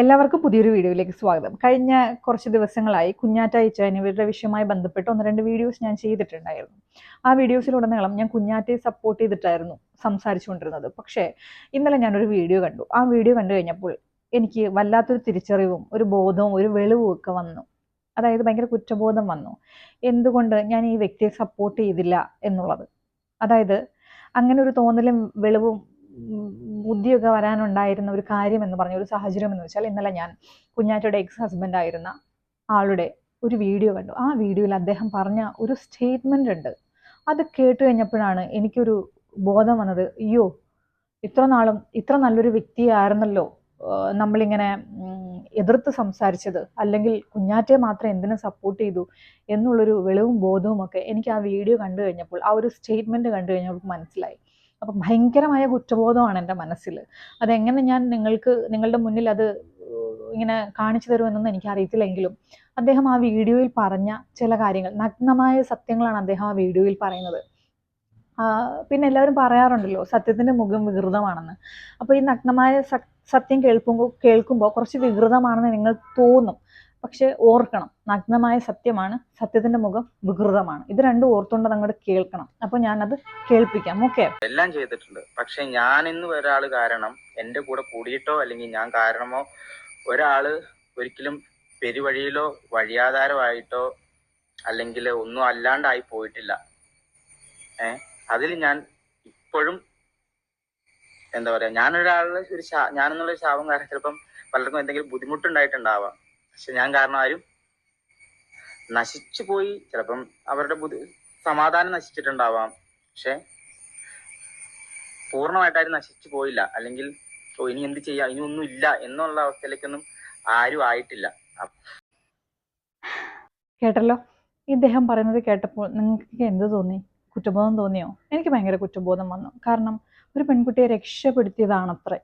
എല്ലാവർക്കും പുതിയൊരു വീഡിയോയിലേക്ക് സ്വാഗതം. കഴിഞ്ഞ കുറച്ച് ദിവസങ്ങളായി കുഞ്ഞാറ്റ അയച്ച ഇവരുടെ വിഷയവുമായി ബന്ധപ്പെട്ട് ഒന്ന് രണ്ട് വീഡിയോസ് ഞാൻ ചെയ്തിട്ടുണ്ടായിരുന്നു. ആ വീഡിയോസിലുടനീളം ഞാൻ കുഞ്ഞാറ്റയെ സപ്പോർട്ട് ചെയ്തിട്ടായിരുന്നു സംസാരിച്ചുകൊണ്ടിരുന്നത്. പക്ഷേ ഇന്നലെ ഞാനൊരു വീഡിയോ കണ്ടു. ആ വീഡിയോ കണ്ടു കഴിഞ്ഞപ്പോൾ എനിക്ക് വല്ലാത്തൊരു തിരിച്ചറിവും ഒരു ബോധവും ഒരു വെളിവും ഒക്കെ വന്നു. അതായത് ഭയങ്കര കുറ്റബോധം വന്നു. എന്തുകൊണ്ട് ഞാൻ ഈ വ്യക്തിയെ സപ്പോർട്ട് ചെയ്തില്ല എന്നുള്ളത്? അതായത് അങ്ങനെ ഒരു തോന്നലും വെളിവും ബുദ്ധിയൊക്കെ വരാനുണ്ടായിരുന്ന ഒരു കാര്യം എന്ന് പറഞ്ഞ ഒരു സാഹചര്യം എന്ന് വെച്ചാൽ ഇന്നലെ ഞാൻ കുഞ്ഞാറ്റയുടെ എക്സ് ഹസ്ബൻഡ് ആയിരുന്ന ആളുടെ ഒരു വീഡിയോ കണ്ടു. ആ വീഡിയോയിൽ അദ്ദേഹം പറഞ്ഞ ഒരു സ്റ്റേറ്റ്മെന്റ് ഉണ്ട്. അത് കേട്ട് കഴിഞ്ഞപ്പോഴാണ് എനിക്കൊരു ബോധം വന്നത്. അയ്യോ ഇത്ര നാളും ഇത്ര നല്ലൊരു വ്യക്തിയായിരുന്നല്ലോ നമ്മളിങ്ങനെ എതിർത്ത് സംസാരിച്ചത്. അല്ലെങ്കിൽ കുഞ്ഞാറ്റയെ മാത്രം എന്തിനു സപ്പോർട്ട് ചെയ്തു എന്നുള്ളൊരു വെളിവും ബോധവും ഒക്കെ എനിക്ക് ആ വീഡിയോ കണ്ടു കഴിഞ്ഞപ്പോൾ ആ ഒരു സ്റ്റേറ്റ്മെന്റ് കണ്ടു കഴിഞ്ഞപ്പോൾ മനസ്സിലായി. അപ്പം ഭയങ്കരമായ കുറ്റബോധമാണ് എന്റെ മനസ്സിൽ അതെങ്ങനെ ഞാൻ നിങ്ങൾക്ക് നിങ്ങളുടെ മുന്നിൽ അത് ഇങ്ങനെ കാണിച്ചു തരുമെന്നൊന്നും എനിക്ക് അറിയത്തില്ലെങ്കിലും അദ്ദേഹം ആ വീഡിയോയിൽ പറഞ്ഞ ചില കാര്യങ്ങൾ നഗ്നമായ സത്യങ്ങളാണ് അദ്ദേഹം ആ വീഡിയോയിൽ പറയുന്നത്. പിന്നെ എല്ലാവരും പറയാറുണ്ടല്ലോ സത്യത്തിന്റെ മുഖം വികൃതമാണെന്ന്. അപ്പോൾ ഈ നഗ്നമായ സത്യം കേൾക്കുമ്പോൾ കേൾക്കുമ്പോൾ കുറച്ച് വികൃതമാണെന്ന് നിങ്ങൾ തോന്നും. പക്ഷെ ഓർക്കണം. നഗ്നമായ സത്യമാണ് സത്യത്തിന്റെ മുഖം വികൃതമാണ്. ഇത് രണ്ടും ഓർത്തുകൊണ്ട് അങ്ങോട്ട് കേൾക്കണം. അപ്പോൾ ഞാനത് കേൾപ്പിക്കാം. ഓക്കെ? എല്ലാം ചെയ്തിട്ടുണ്ട്. പക്ഷെ ഞാൻ ഇന്ന് ഒരാൾ കാരണം എന്റെ കൂടെ കൂടിയിട്ടോ അല്ലെങ്കിൽ ഞാൻ കാരണമോ ഒരാൾ ഒരിക്കലും പെരുവഴിയിലോ വഴിയാധാരമായിട്ടോ അല്ലെങ്കിൽ ഒന്നും അല്ലാണ്ടായി പോയിട്ടില്ല. ഏ? അതിൽ ഞാൻ ഇപ്പോഴും എന്താ പറയാ ഞാനൊരാളുടെ ഒരു ഞാനെന്നുള്ള ശാപം കാരണം ചിലപ്പം പലർക്കും എന്തെങ്കിലും ബുദ്ധിമുട്ടുണ്ടായിട്ടുണ്ടാവാം. പക്ഷെ ഞാൻ കാരണം ആരും നശിച്ചു പോയി ചിലപ്പം അവരുടെ ബുദ്ധി സമാധാനം നശിച്ചിട്ടുണ്ടാവാം. പക്ഷെ പൂർണമായിട്ടാരും നശിച്ചു പോയില്ല അല്ലെങ്കിൽ ഓ ഇനി എന്ത് ചെയ്യാം? ഇനി ഒന്നും ഇല്ല എന്നുള്ള അവസ്ഥയിലേക്കൊന്നും ആരും ആയിട്ടില്ല. കേട്ടല്ലോ? ഇദ്ദേഹം പറയുന്നത് കേട്ടപ്പോൾ നിങ്ങൾക്ക് എന്ത് തോന്നി? കുറ്റബോധം തോന്നിയോ? എനിക്ക് ഭയങ്കര കുറ്റബോധം വന്നു. കാരണം ഒരു പെൺകുട്ടിയെ രക്ഷപ്പെടുത്തിയതാണത്രേ.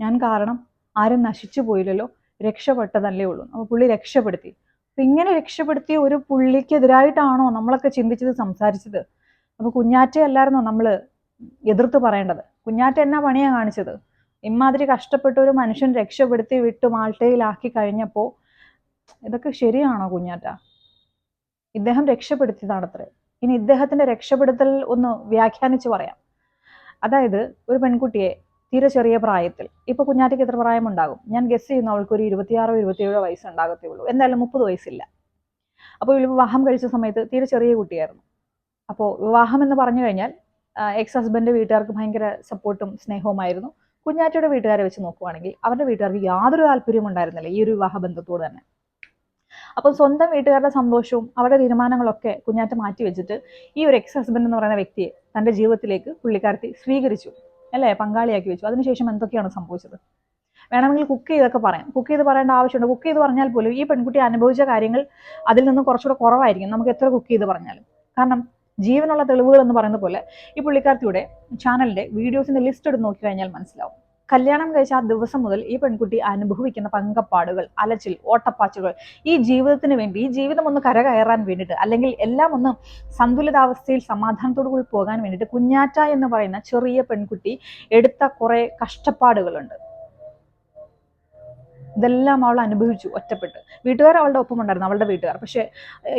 ഞാൻ കാരണം ആരും നശിച്ചു പോയില്ലല്ലോ രക്ഷപ്പെട്ടതല്ലേ ഉള്ളൂ. അപ്പോൾ പുള്ളി രക്ഷപ്പെടുത്തി. അപ്പൊ ഇങ്ങനെ രക്ഷപ്പെടുത്തിയ ഒരു പുള്ളിക്കെതിരായിട്ടാണോ നമ്മളൊക്കെ ചിന്തിച്ചത് സംസാരിച്ചത്? അപ്പൊ കുഞ്ഞാറ്റ അല്ലായിരുന്നോ നമ്മൾ എതിർത്ത് പറയേണ്ടത്? കുഞ്ഞാറ്റ എന്നാ പണിയാ കാണിച്ചത്? ഇമാതിരി കഷ്ടപ്പെട്ട ഒരു മനുഷ്യൻ രക്ഷപ്പെടുത്തി വിട്ട് മാൾട്ടയിലാക്കി കഴിഞ്ഞപ്പോൾ ഇതൊക്കെ ശരിയാണോ കുഞ്ഞാറ്റ? ഇദ്ദേഹം രക്ഷപ്പെടുത്തിയതാണത്രേ. ഇനി ഇദ്ദേഹത്തിന്റെ രക്ഷപ്പെടുത്തൽ ഒന്ന് വ്യാഖ്യാനിച്ച് പറയാം. അതായത് ഒരു പെൺകുട്ടിയെ തീരെ ചെറിയ പ്രായത്തിൽ. ഇപ്പൊ കുഞ്ഞാറ്റയ്ക്ക് എത്ര പ്രായം ഉണ്ടാകും ഞാൻ ഗസ് ചെയ്യുന്ന അവൾക്ക് ഒരു ഇരുപത്തിയാറോ ഇരുപത്തിയേഴോ വയസ്സ് ഉണ്ടാകത്തേ ഉള്ളൂ എന്തായാലും മുപ്പത് വയസ്സില്ല. അപ്പോൾ ഇവൾ വിവാഹം കഴിച്ച സമയത്ത് തീരെ ചെറിയ കുട്ടിയായിരുന്നു. അപ്പോൾ വിവാഹം എന്ന് പറഞ്ഞു കഴിഞ്ഞാൽ എക്സ് ഹസ്ബൻഡ് വീട്ടുകാർക്ക് ഭയങ്കര സപ്പോർട്ടും സ്നേഹവുമായിരുന്നു. കുഞ്ഞാറ്റയുടെ വീട്ടുകാരെ വെച്ച് നോക്കുവാണെങ്കിൽ അവരുടെ വീട്ടുകാർക്ക് യാതൊരു താല്പര്യവും ഉണ്ടായിരുന്നില്ല ഈ ഒരു വിവാഹ ബന്ധത്തോട് തന്നെ. അപ്പം സ്വന്തം വീട്ടുകാരുടെ സന്തോഷവും അവരുടെ തീരുമാനങ്ങളൊക്കെ കുഞ്ഞാറ്റ മാറ്റി വെച്ചിട്ട് ഈ ഒരു എക്സ് ഹസ്ബൻഡ് എന്ന് പറയുന്ന വ്യക്തിയെ തന്റെ ജീവിതത്തിലേക്ക് പുള്ളിക്കാരത്തി സ്വീകരിച്ചു. അല്ലേ? പങ്കാളിയാക്കി വെച്ചു. അതിനുശേഷം എന്തൊക്കെയാണ് സംഭവിച്ചത്? വേണമെങ്കിൽ കുക്ക് ചെയ്തൊക്കെ പറയാം. കുക്ക് ചെയ്ത് പറയേണ്ട ആവശ്യമുണ്ട്. കുക്ക് ചെയ്ത് പറഞ്ഞാൽ പോലും ഈ പെൺകുട്ടി അനുഭവിച്ച കാര്യങ്ങൾ അതിൽ നിന്ന് കുറച്ചുകൂടെ കുറവായിരിക്കും. നമുക്ക് എത്ര കുക്ക് ചെയ്ത് പറഞ്ഞാലും. കാരണം ജീവനുള്ള തെളിവുകൾ എന്ന് പറയുന്ന പോലെ ഈ പുള്ളിക്കാരത്തിയുടെ ചാനലിന്റെ വീഡിയോസിന്റെ ലിസ്റ്റ് എടുത്ത് നോക്കി കഴിഞ്ഞാൽ മനസ്സിലാവും. കല്യാണം കഴിച്ച ആ ദിവസം മുതൽ ഈ പെൺകുട്ടി അനുഭവിക്കുന്ന പങ്കപ്പാടുകൾ അലച്ചിൽ ഓട്ടപ്പാച്ചുകൾ ഈ ജീവിതത്തിന് വേണ്ടി ഈ ജീവിതം ഒന്ന് കരകയറാൻ വേണ്ടിയിട്ട് അല്ലെങ്കിൽ എല്ലാം ഒന്ന് സന്തുലിതാവസ്ഥയിൽ സമാധാനത്തോടു കൂടി പോകാൻ വേണ്ടിയിട്ട് കുഞ്ഞാറ്റ എന്ന് പറയുന്ന ചെറിയ പെൺകുട്ടി എടുത്ത കുറേ കഷ്ടപ്പാടുകളുണ്ട്. ഇതെല്ലാം അവൾ അനുഭവിച്ചു ഒറ്റപ്പെട്ട്. വീട്ടുകാർ അവളുടെ ഒപ്പം ഉണ്ടായിരുന്നു അവളുടെ വീട്ടുകാർ. പക്ഷെ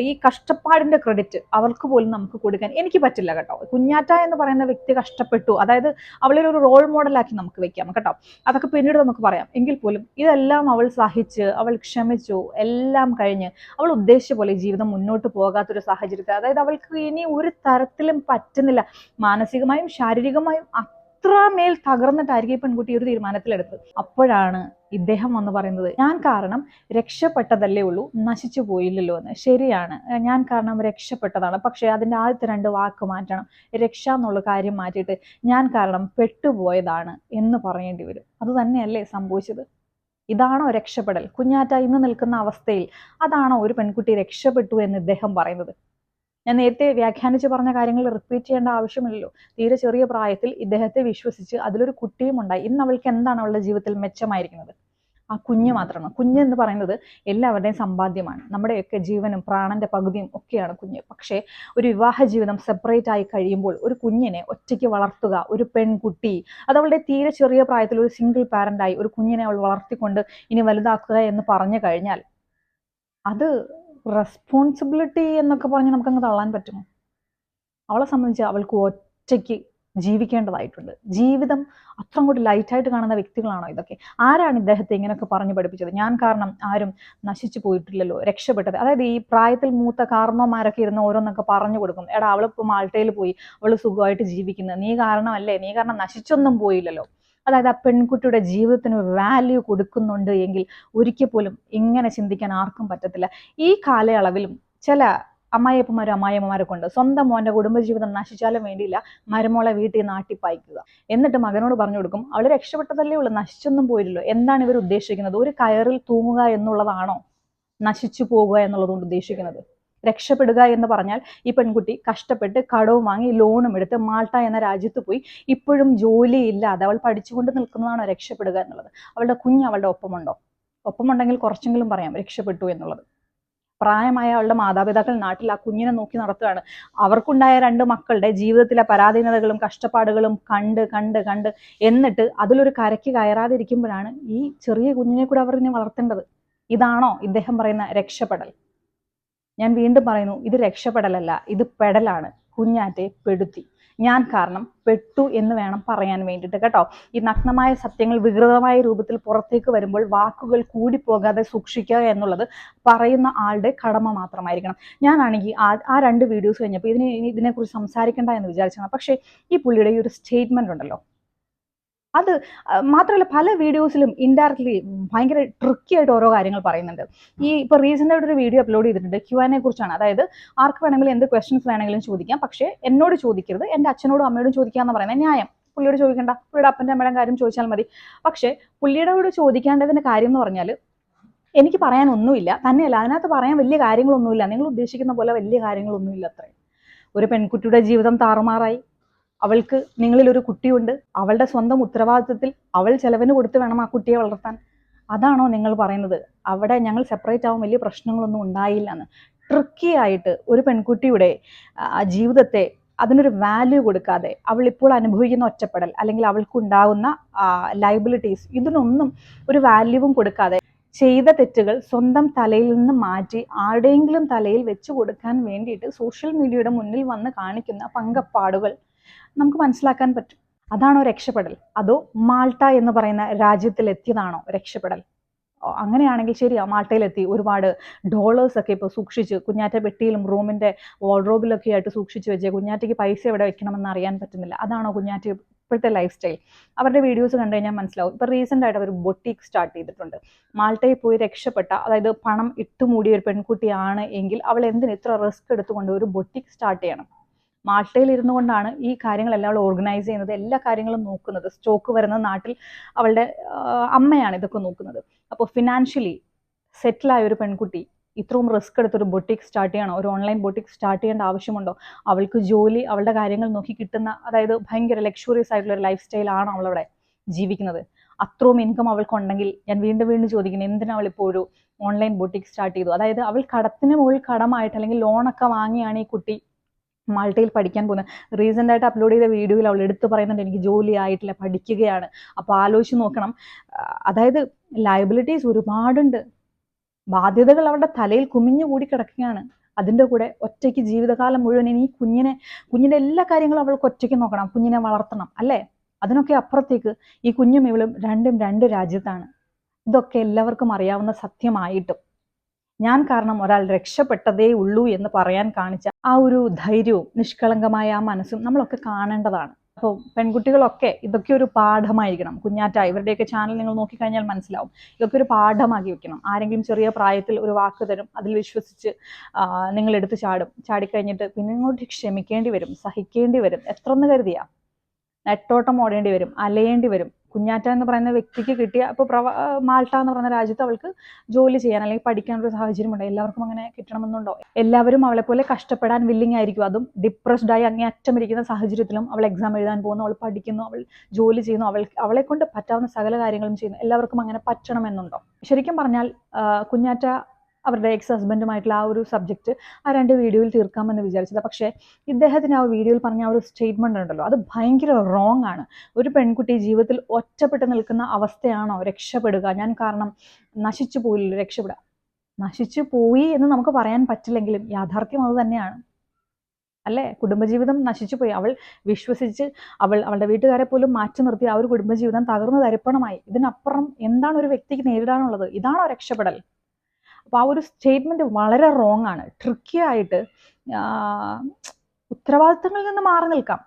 ഈ കഷ്ടപ്പാടിന്റെ ക്രെഡിറ്റ് അവൾക്ക് പോലും നമുക്ക് കൊടുക്കാൻ എനിക്ക് പറ്റില്ല കേട്ടോ. കുഞ്ഞാറ്റ എന്ന് പറയുന്ന വ്യക്തി കഷ്ടപ്പെട്ടു. അതായത് അവളെ ഒരു റോൾ മോഡലാക്കി നമുക്ക് വെക്കാം കേട്ടോ. അതൊക്കെ പിന്നീട് നമുക്ക് പറയാം. എങ്കിൽ പോലും ഇതെല്ലാം അവൾ സഹിച്ച് അവൾ ക്ഷമിച്ചു എല്ലാം കഴിഞ്ഞ് അവൾ ഉദ്ദേശിച്ച പോലെ ജീവിതം മുന്നോട്ട് പോകാത്തൊരു സാഹചര്യത്തിൽ. അതായത് അവൾക്ക് ഇനി ഒരു തരത്തിലും പറ്റുന്നില്ല. മാനസികമായും ശാരീരികമായും അത്രമേൽ തകർന്നിട്ടായിരിക്കും പെൺകുട്ടി ഒരു തീരുമാനത്തിലെടുത്തത് അപ്പോഴാണ് ഇദ്ദേഹം വന്ന് പറയുന്നത് ഞാൻ കാരണം രക്ഷപ്പെട്ടതല്ലേ ഉള്ളൂ നശിച്ചു പോയില്ലല്ലോ എന്ന്. ശരിയാണ് ഞാൻ കാരണം രക്ഷപ്പെട്ടതാണ് പക്ഷേ അതിന്റെ ആദ്യത്തെ രണ്ട് വാക്ക് മാറ്റണം രക്ഷ എന്നുള്ള കാര്യം മാറ്റിയിട്ട് ഞാൻ കാരണം പെട്ടുപോയതാണ് എന്ന് പറയേണ്ടി വരും. അത് തന്നെയല്ലേ സംഭവിച്ചത്? ഇതാണോ രക്ഷപ്പെടൽ? കുഞ്ഞാറ്റ ഇന്ന് നിൽക്കുന്ന അവസ്ഥയിൽ അതാണോ ഒരു പെൺകുട്ടി രക്ഷപ്പെട്ടു എന്ന് ഇദ്ദേഹം പറയുന്നത്? ഞാൻ നേരത്തെ വ്യാഖ്യാനിച്ച് പറഞ്ഞ കാര്യങ്ങൾ റിപ്പീറ്റ് ചെയ്യേണ്ട ആവശ്യമില്ലല്ലോ. തീരെ ചെറിയ പ്രായത്തിൽ ഇദ്ദേഹത്തെ വിശ്വസിച്ച് അതിലൊരു കുട്ടിയും ഉണ്ടായി. ഇന്ന് അവൾക്ക് എന്താണ് അവളുടെ ജീവിതത്തിൽ മെച്ചമായിരിക്കുന്നത്? ആ കുഞ്ഞ് മാത്രമാണ്. കുഞ്ഞ് എന്ന് പറയുന്നത് എല്ലാവരുടെയും സമ്പാദ്യമാണ്. നമ്മുടെയൊക്കെ ജീവനും പ്രാണന്റെ പകുതിയും ഒക്കെയാണ് കുഞ്ഞ്. പക്ഷേ ഒരു വിവാഹ ജീവിതം സെപ്പറേറ്റ് ആയി കഴിയുമ്പോൾ ഒരു കുഞ്ഞിനെ ഒറ്റയ്ക്ക് വളർത്തുക ഒരു പെൺകുട്ടി അത് അവളുടെ തീരെ ചെറിയ പ്രായത്തിൽ ഒരു സിംഗിൾ പാരന്റായി ഒരു കുഞ്ഞിനെ അവൾ വളർത്തിക്കൊണ്ട് ഇനി വലുതാക്കുക എന്ന് പറഞ്ഞു കഴിഞ്ഞാൽ അത് റെസ്പോൺസിബിലിറ്റി എന്നൊക്കെ പറഞ്ഞ് നമുക്കങ്ങ് തള്ളാൻ പറ്റുമോ? അവളെ സംബന്ധിച്ച് അവൾക്ക് ഒറ്റയ്ക്ക് ജീവിക്കേണ്ടതായിട്ടുണ്ട്. ജീവിതം അത്ര കൂടി ലൈറ്റായിട്ട് കാണുന്ന വ്യക്തികളാണോ ഇതൊക്കെ? ആരാണ് ഇദ്ദേഹത്തെ ഇങ്ങനെയൊക്കെ പറഞ്ഞു പഠിപ്പിച്ചത്? ഞാൻ കാരണം ആരും നശിച്ചു പോയിട്ടില്ലല്ലോ രക്ഷപ്പെട്ടത്. അതായത് ഈ പ്രായത്തിൽ മൂത്ത കാരണവന്മാരൊക്കെ ഇരുന്ന് ഓരോന്നൊക്കെ പറഞ്ഞു കൊടുക്കും എടാ അവളിപ്പോൾ മാൾട്ടയിൽ പോയി അവൾ സുഖമായിട്ട് ജീവിക്കുന്നത് നീ കാരണമല്ലേ? നീ കാരണം നശിച്ചൊന്നും പോയില്ലല്ലോ. അതായത് ആ പെൺകുട്ടിയുടെ ജീവിതത്തിന് വാല്യൂ കൊടുക്കുന്നുണ്ട് എങ്കിൽ ഒരിക്കൽ പോലും ഇങ്ങനെ ചിന്തിക്കാൻ ആർക്കും പറ്റത്തില്ല. ഈ കാലയളവിലും ചില അമ്മായിയപ്പന്മാരും അമ്മായിയമ്മമാരൊക്കെ കൊണ്ട് സ്വന്തം മോന്റെ കുടുംബജീവിതം നശിച്ചാലും വേണ്ടിയില്ല. മരുമോളെ വീട്ടിൽ നിന്ന് ആട്ടിപ്പായിക്കുക. എന്നിട്ട് മകനോട് പറഞ്ഞു കൊടുക്കും അവൾ രക്ഷപ്പെട്ടതല്ലേ ഉള്ളൂ നശിച്ചൊന്നും പോയില്ലല്ലോ. എന്താണ് ഇവർ ഉദ്ദേശിക്കുന്നത്? ഒരു കയറിൽ തൂങ്ങുക എന്നുള്ളതാണോ? നശിച്ചു പോകുക എന്നുള്ളതുകൊണ്ട് ഉദ്ദേശിക്കുന്നത്? രക്ഷപ്പെടുക എന്ന് പറഞ്ഞാൽ ഈ പെൺകുട്ടി കഷ്ടപ്പെട്ട് കടവും വാങ്ങി ലോണും എടുത്ത് മാൾട്ട എന്ന രാജ്യത്ത് പോയി ഇപ്പോഴും ജോലിയില്ലാതെ അവൾ പഠിച്ചുകൊണ്ട് നിൽക്കുന്നതാണ് രക്ഷപ്പെടുക എന്നുള്ളത്. അവളുടെ കുഞ്ഞ് അവളുടെ ഒപ്പമുണ്ടോ? ഒപ്പമുണ്ടെങ്കിൽ കുറച്ചെങ്കിലും പറയാം രക്ഷപ്പെട്ടു എന്നുള്ളത്. പ്രായമായ അവളുടെ മാതാപിതാക്കൾ നാട്ടിൽ ആ കുഞ്ഞിനെ നോക്കി നടത്തുകയാണ്. അവർക്കുണ്ടായ രണ്ട് മക്കളുടെ ജീവിതത്തിലെ പരാധീനതകളും കഷ്ടപ്പാടുകളും കണ്ട് കണ്ട് കണ്ട് എന്നിട്ട് അതിലൊരു കരയ്ക്ക് കയറാതിരിക്കുമ്പോഴാണ് ഈ ചെറിയ കുഞ്ഞിനെ കൂടെ അവർ ഇനി വളർത്തേണ്ടത്. ഇതാണോ ഇദ്ദേഹം പറയുന്ന രക്ഷപ്പെടൽ? ഞാൻ വീണ്ടും പറയുന്നു ഇത് രക്ഷപ്പെടലല്ല ഇത് പെടലാണ്. കുഞ്ഞാറ്റെ പെടുത്തി. ഞാൻ കാരണം പെട്ടു എന്ന് വേണം പറയാൻ വേണ്ടിയിട്ട് കേട്ടോ. ഈ നഗ്നമായ സത്യങ്ങൾ വികൃതമായ രൂപത്തിൽ പുറത്തേക്ക് വരുമ്പോൾ വാക്കുകൾ കൂടിപ്പോകാതെ സൂക്ഷിക്കുക എന്നുള്ളത് പറയുന്ന ആളുടെ കടമ മാത്രമായിരിക്കണം. ഞാനാണെങ്കിൽ ആ ആ രണ്ട് വീഡിയോസ് കഴിഞ്ഞപ്പോൾ ഇതിനെ ഇതിനെക്കുറിച്ച് സംസാരിക്കണ്ട എന്ന് വിചാരിച്ചാണ് പക്ഷേ ഈ പുള്ളിയുടെ ഈ ഒരു സ്റ്റേറ്റ്മെന്റ് ഉണ്ടല്ലോ അത് മാത്രമല്ല പല വീഡിയോസിലും ഇൻഡയറക്ട്ലി ഭയങ്കര ട്രിക്കി ആയിട്ട് ഓരോ കാര്യങ്ങൾ പറയുന്നുണ്ട്. ഈ ഇപ്പോൾ റീസെന്റ് ആയിട്ട് ഒരു വീഡിയോ അപ്ലോഡ് ചെയ്തിട്ടുണ്ട് ക്യു ആനെ കുറിച്ചാണ് അതായത് ആർക്ക് വേണമെങ്കിലും എന്ത് ക്വസ്റ്റ്യൻസ് വേണമെങ്കിലും ചോദിക്കാം. പക്ഷേ എന്നോട് ചോദിക്കരുത് എന്റെ അച്ഛനോടും അമ്മയോടും ചോദിക്കാന്ന് പറയുന്നത്. ന്യായം. പുള്ളിയോട് ചോദിക്കണ്ട. പുള്ളിയുടെ അപ്പന്റെ അമ്മയുടെ കാര്യം ചോദിച്ചാൽ മതി. പക്ഷേ കൂടെ ചോദിക്കേണ്ടതിന്റെ കാര്യം എന്ന് പറഞ്ഞാൽ എനിക്ക് പറയാനൊന്നുമില്ല. തന്നെയല്ല അതിനകത്ത് പറയാൻ വലിയ കാര്യങ്ങളൊന്നുമില്ല. നിങ്ങൾ ഉദ്ദേശിക്കുന്ന പോലെ വലിയ കാര്യങ്ങളൊന്നുമില്ല അത്രയും. ഒരു പെൺകുട്ടിയുടെ ജീവിതം താറുമാറായി. അവൾക്ക് നിങ്ങളിൽ ഒരു കുട്ടിയുണ്ട് അവളുടെ സ്വന്തം ഉത്തരവാദിത്വത്തിൽ അവൾ ചെലവിന് കൊടുത്ത് വേണം ആ കുട്ടിയെ വളർത്താൻ. അതാണോ നിങ്ങൾ പറയുന്നത്? അവിടെ ഞങ്ങൾ സെപ്പറേറ്റ് ആവാൻ വലിയ പ്രശ്നങ്ങളൊന്നും ഉണ്ടായില്ല എന്ന്. ട്രിക്കി ആയിട്ട് ഒരു പെൺകുട്ടിയുടെ ജീവിതത്തെ അതിനൊരു വാല്യൂ കൊടുക്കാതെ അവൾ ഇപ്പോൾ അനുഭവിക്കുന്ന ഒറ്റപ്പെടൽ അല്ലെങ്കിൽ അവൾക്കുണ്ടാകുന്ന ലൈബിലിറ്റീസ് ഇതിനൊന്നും ഒരു വാല്യൂവും കൊടുക്കാതെ ചെയ്ത തെറ്റുകൾ സ്വന്തം തലയിൽ നിന്ന് മാറ്റി ആരുടെയെങ്കിലും തലയിൽ വെച്ച് കൊടുക്കാൻ വേണ്ടിയിട്ട് സോഷ്യൽ മീഡിയയുടെ മുന്നിൽ വന്ന് കാണിക്കുന്ന പങ്കപ്പാടുകൾ നമുക്ക് മനസ്സിലാക്കാൻ പറ്റും. അതാണോ രക്ഷപ്പെടൽ? അതോ മാൾട്ട എന്ന് പറയുന്ന രാജ്യത്തിലെത്തിയതാണോ രക്ഷപ്പെടൽ? അങ്ങനെയാണെങ്കിൽ ശരിയാ മാൾട്ടയിലെത്തി. ഒരുപാട് ഡോളേഴ്സ് ഒക്കെ ഇപ്പോൾ സൂക്ഷിച്ച് കുഞ്ഞാറ്റ പെട്ടിയിലും റൂമിന്റെ വാർഡ്രോബിലൊക്കെ ആയിട്ട് സൂക്ഷിച്ച് വെച്ച് കുഞ്ഞാറ്റയ്ക്ക് പൈസ എവിടെ വെക്കണമെന്ന് അറിയാൻ പറ്റുന്നില്ല. അതാണോ കുഞ്ഞാറ്റ ഇപ്പോഴത്തെ ലൈഫ് സ്റ്റൈൽ അവരുടെ വീഡിയോസ് കണ്ടു കഴിഞ്ഞാൽ മനസ്സിലാവും. ഇപ്പോൾ റീസെന്റ് ആയിട്ട് അവർ ബൊട്ടീക്ക് സ്റ്റാർട്ട് ചെയ്തിട്ടുണ്ട്. മാൾട്ടയിൽ പോയി രക്ഷപ്പെട്ട അതായത് പണം ഇട്ടുമൂടിയ ഒരു പെൺകുട്ടിയാണ് എങ്കിൽ അവൾ എന്തിന് ഇത്ര റിസ്ക് എടുത്തുകൊണ്ട് ഒരു ബൊട്ടീക്ക് സ്റ്റാർട്ട് ചെയ്യണം? മാൾട്ടയിൽ ഇരുന്നു കൊണ്ടാണ് ഈ കാര്യങ്ങളെല്ലാം അവൾ ഓർഗനൈസ് ചെയ്യുന്നത് എല്ലാ കാര്യങ്ങളും നോക്കുന്നത്. സ്റ്റോക്ക് വരുന്ന നാട്ടിൽ അവളുടെ അമ്മയാണ് ഇതൊക്കെ നോക്കുന്നത്. അപ്പോൾ ഫിനാൻഷ്യലി സെറ്റിലായ ഒരു പെൺകുട്ടി ഇത്രയും റിസ്ക് എടുത്തൊരു ബൊട്ടിക് സ്റ്റാർട്ട് ചെയ്യണോ? ഒരു ഓൺലൈൻ ബൊട്ടിക് സ്റ്റാർട്ട് ചെയ്യേണ്ട ആവശ്യമുണ്ടോ? അവൾക്ക് ജോലി അവളുടെ കാര്യങ്ങൾ നോക്കി കിട്ടുന്ന അതായത് ഭയങ്കര ലക്ഷറിയസ് ആയിട്ടുള്ള ഒരു ലൈഫ് സ്റ്റൈലാണ് അവളവിടെ ജീവിക്കുന്നത്? അത്രയും ഇൻകം അവൾക്കുണ്ടെങ്കിൽ ഞാൻ വീണ്ടും വീണ്ടും ചോദിക്കുന്നത് എന്തിനാ അവൾ ഇപ്പോൾ ഒരു ഓൺലൈൻ ബൊട്ടിക് സ്റ്റാർട്ട് ചെയ്തു? അതായത് അവൾ കടത്തിന് മുകളിൽ കടമായിട്ട് അല്ലെങ്കിൽ ലോണൊക്കെ വാങ്ങിയാണ് ഈ കുട്ടി മാൾട്ടയിൽ പഠിക്കാൻ പോകുന്നത്. റീസെന്റ് ആയിട്ട് അപ്ലോഡ് ചെയ്ത വീഡിയോയിൽ അവൾ എടുത്തു പറയുന്നുണ്ട് എനിക്ക് ജോലി ആയിട്ടില്ല പഠിക്കുകയാണ്. അപ്പോൾ ആലോചിച്ച് നോക്കണം. അതായത് ലയബിലിറ്റീസ് ഒരുപാടുണ്ട്. ബാധ്യതകൾ അവരുടെ തലയിൽ കുമിഞ്ഞു കൂടി കിടക്കുകയാണ്. അതിന്റെ കൂടെ ഒറ്റയ്ക്ക് ജീവിതകാലം മുഴുവൻ ഇനി കുഞ്ഞിനെ കുഞ്ഞിന്റെ എല്ലാ കാര്യങ്ങളും അവൾക്ക് ഒറ്റയ്ക്ക് നോക്കണം. കുഞ്ഞിനെ വളർത്തണം അല്ലേ? അതിനൊക്കെ അപ്പുറത്തേക്ക് ഈ കുഞ്ഞും ഇവളും രണ്ടും രണ്ട് രാജ്യത്താണ്. ഇതൊക്കെ എല്ലാവർക്കും അറിയാവുന്ന സത്യമായിട്ടും. ഞാൻ കാരണം ഒരാൾ രക്ഷപ്പെട്ടതേ ഉള്ളൂ എന്ന് പറയാൻ കാണിച്ച ആ ഒരു ധൈര്യവും നിഷ്കളങ്കമായ ആ മനസ്സും നമ്മളൊക്കെ കാണേണ്ടതാണ്. അപ്പോൾ പെൺകുട്ടികളൊക്കെ ഇതൊക്കെ ഒരു പാഠമായിരിക്കണം. കുഞ്ഞാറ്റ ഇവരുടെയൊക്കെ ചാനൽ നിങ്ങൾ നോക്കിക്കഴിഞ്ഞാൽ മനസ്സിലാവും. ഇതൊക്കെ ഒരു പാഠമാക്കി വെക്കണം. ആരെങ്കിലും ചെറിയ പ്രായത്തിൽ ഒരു വാക്ക് തരും അതിൽ വിശ്വസിച്ച് നിങ്ങൾ എടുത്ത് ചാടും. ചാടിക്കഴിഞ്ഞിട്ട് പിന്നെ ഇങ്ങോട്ട് ക്ഷമിക്കേണ്ടി വരും സഹിക്കേണ്ടി വരും. എത്ര എന്ന് കരുതിയാ? നെട്ടോട്ടം ഓടേണ്ടി വരും അലയേണ്ടി വരും. കുഞ്ഞാറ്റ എന്ന് പറയുന്ന വ്യക്തിക്ക് കിട്ടിയ ഇപ്പൊ പ്രവ മാൾട്ട എന്ന് പറയുന്ന രാജ്യത്ത് അവൾക്ക് ജോലി ചെയ്യാൻ അല്ലെങ്കിൽ പഠിക്കാനൊരു സാഹചര്യമുണ്ട് എല്ലാവർക്കും അങ്ങനെ കിട്ടണമെന്നുണ്ടോ? എല്ലാവരും അവളെ പോലെ കഷ്ടപ്പെടാൻ വില്ലിങ് ആയിരിക്കും. അതും ഡിപ്രസ്ഡ് ആയി അങ്ങേ അറ്റം ഇരിക്കുന്ന സാഹചര്യത്തിലും അവൾ എക്സാം എഴുതാൻ പോകുന്നു അവൾ പഠിക്കുന്നു അവൾ ജോലി ചെയ്യുന്നു അവൾ അവളെ കൊണ്ട് പറ്റാവുന്ന സകല കാര്യങ്ങളും ചെയ്യുന്നു. എല്ലാവർക്കും അങ്ങനെ പറ്റണമെന്നുണ്ടോ? ശരിക്കും പറഞ്ഞാൽ കുഞ്ഞാറ്റ അവരുടെ എക്സ് ഹസ്ബൻഡുമായിട്ടുള്ള ആ ഒരു സബ്ജക്റ്റ് ആ രണ്ട് വീഡിയോയിൽ തീർക്കാമെന്ന് വിചാരിച്ചത്. പക്ഷേ ഇദ്ദേഹത്തിന് ആ വീഡിയോയിൽ പറഞ്ഞ ആ ഒരു സ്റ്റേറ്റ്മെന്റ് ഉണ്ടല്ലോ അത് ഭയങ്കര റോങ് ആണ്. ഒരു പെൺകുട്ടി ജീവിതത്തിൽ ഒറ്റപ്പെട്ട് നിൽക്കുന്ന അവസ്ഥയാണോ രക്ഷപ്പെടുക? ഞാൻ കാരണം നശിച്ചു പോയില്ലല്ലോ രക്ഷപ്പെടുക നശിച്ചു പോയി എന്ന് നമുക്ക് പറയാൻ പറ്റില്ലെങ്കിലും യാഥാർത്ഥ്യം അത് തന്നെയാണ്. അല്ലേ? കുടുംബജീവിതം നശിച്ചു പോയി. അവൾ വിശ്വസിച്ച് അവൾ അവളുടെ വീട്ടുകാരെ പോലും മാറ്റി നിർത്തി ആ ഒരു കുടുംബജീവിതം തകർന്നു തരിപ്പണമായി ഇതിനപ്പുറം എന്താണ് ഒരു വ്യക്തിക്ക് നേരിടാനുള്ളത്? ഇതാണോ രക്ഷപ്പെടൽ? അപ്പോൾ ആ ഒരു സ്റ്റേറ്റ്മെന്റ് വളരെ റോങ് ആണ്. ട്രിക്കി ആയിട്ട് ഉത്തരവാദിത്തങ്ങളിൽ നിന്ന് മാറി നിൽക്കാം.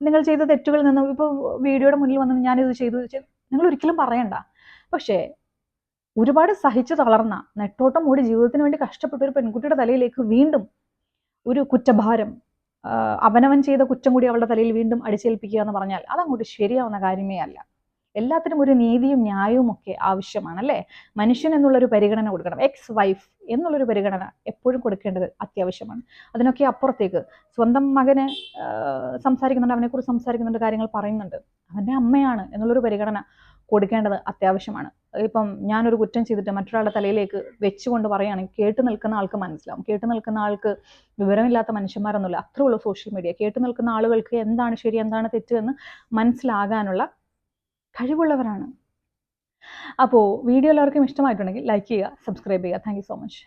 നിങ്ങൾ ചെയ്ത തെറ്റുകളിൽ നിന്ന് ഇപ്പോൾ വീഡിയോയുടെ മുന്നിൽ വന്ന് ഞാനിത് ചെയ്തു. നിങ്ങൾ ഒരിക്കലും പറയണ്ട. പക്ഷേ ഒരുപാട് സഹിച്ചു തളർന്ന നെട്ടോട്ടം ഓടി ജീവിതത്തിന് വേണ്ടി കഷ്ടപ്പെട്ട ഒരു പെൺകുട്ടിയുടെ തലയിലേക്ക് വീണ്ടും ഒരു കുറ്റഭാരം അവനവൻ ചെയ്ത കുറ്റം കൂടി അവളുടെ തലയിൽ വീണ്ടും അടിച്ചേൽപ്പിക്കുക എന്ന് പറഞ്ഞാൽ അതങ്ങോട്ട് ശരിയാവുന്ന കാര്യമേ അല്ല. എല്ലാത്തിനും ഒരു നീതിയും ന്യായവും ഒക്കെ ആവശ്യമാണ് അല്ലേ? മനുഷ്യൻ എന്നുള്ളൊരു പരിഗണന കൊടുക്കണം. എക്സ് വൈഫ് എന്നുള്ളൊരു പരിഗണന എപ്പോഴും കൊടുക്കേണ്ടത് അത്യാവശ്യമാണ്. അതിനൊക്കെ അപ്പുറത്തേക്ക് സ്വന്തം മകന് സംസാരിക്കുന്നുണ്ട് അവനെക്കുറിച്ച് സംസാരിക്കുന്നുണ്ട് കാര്യങ്ങൾ പറയുന്നുണ്ട്. അവന്റെ അമ്മയാണ് എന്നുള്ളൊരു പരിഗണന കൊടുക്കേണ്ടത് അത്യാവശ്യമാണ്. ഇപ്പം ഞാനൊരു കുറ്റം ചെയ്തിട്ട് മറ്റൊരാളുടെ തലയിലേക്ക് വെച്ചുകൊണ്ട് പറയുകയാണെങ്കിൽ കേട്ട് നിൽക്കുന്ന ആൾക്ക് മനസ്സിലാവും. കേട്ട് നിൽക്കുന്ന ആൾക്ക് വിവരമില്ലാത്ത മനുഷ്യന്മാരൊന്നുമില്ല. അത്രയുള്ള സോഷ്യൽ മീഡിയ കേട്ട് നിൽക്കുന്ന ആളുകൾക്ക് എന്താണ് ശരി എന്താണ് തെറ്റ് എന്ന് മനസ്സിലാകാനുള്ള കഴിവുള്ളവരാണ്. അപ്പോൾ വീഡിയോ എല്ലാവർക്കും ഇഷ്ടമായിട്ടുണ്ടെങ്കിൽ ലൈക്ക് ചെയ്യുക സബ്സ്ക്രൈബ് ചെയ്യുക. Thank so much